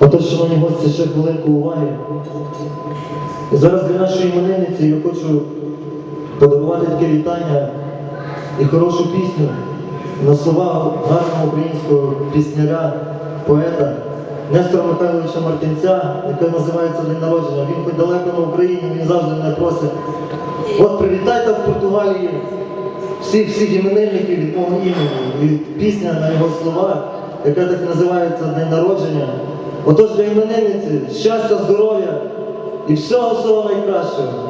Отож, шановні гості, ще хвилинку уваги. Зараз для нашої іменинниці я хочу подарувати таке вітання і хорошу пісню на слова гарного українського пісняря, поета Нестора Михайловича Мартинця, яка називається День народження. Він хоч далеко на Україні, він завжди мене просить. От привітайте в Португалії всіх всіх іменинників від мого імені. І пісня на його слова, яка так називається День народження. Отож для іменинниці щастя, здоров'я і всього всього найкращого.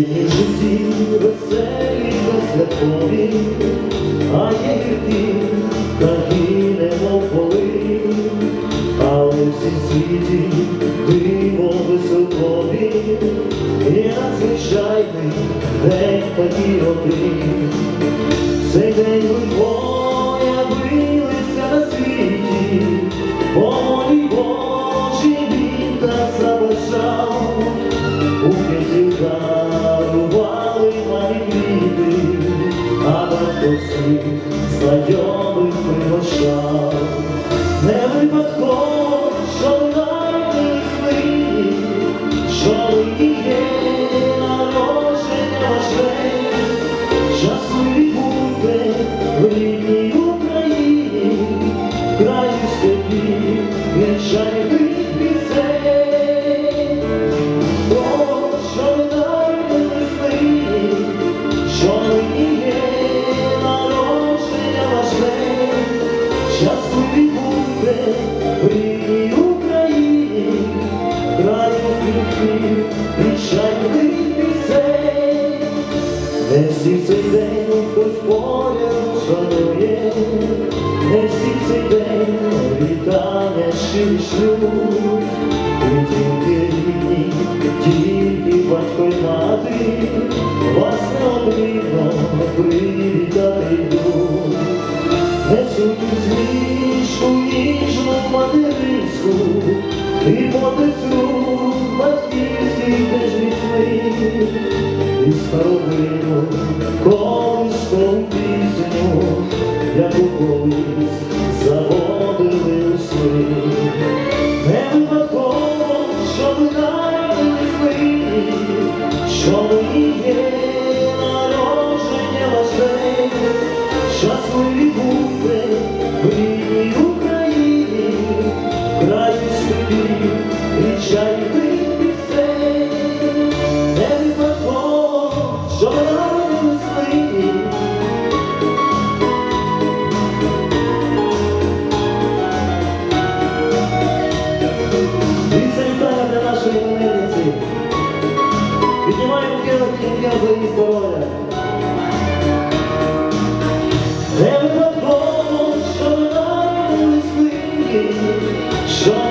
Є житті веселі та святкові, а є гіркі, такі немов поли, але всі світі диво високові, є надзвичайний день такі один. Всіх знайомих пригощав. Всі цей день хтось поряд шанує, не всі цей день вітання щирі шлють. І тільки рідні, тільки батько й мати, вас неодмінно привітати йдуть. Несуть усмішку ніжну материнську, і потис старовину колискову пісню, яку колись заводили у сни. Не випадково, що ви навесни, що ви є народження ваше, щасливі будьте в рідній Україні, краю степів і чайних Ім'я Боля. Не випадково, що нам у спині, що.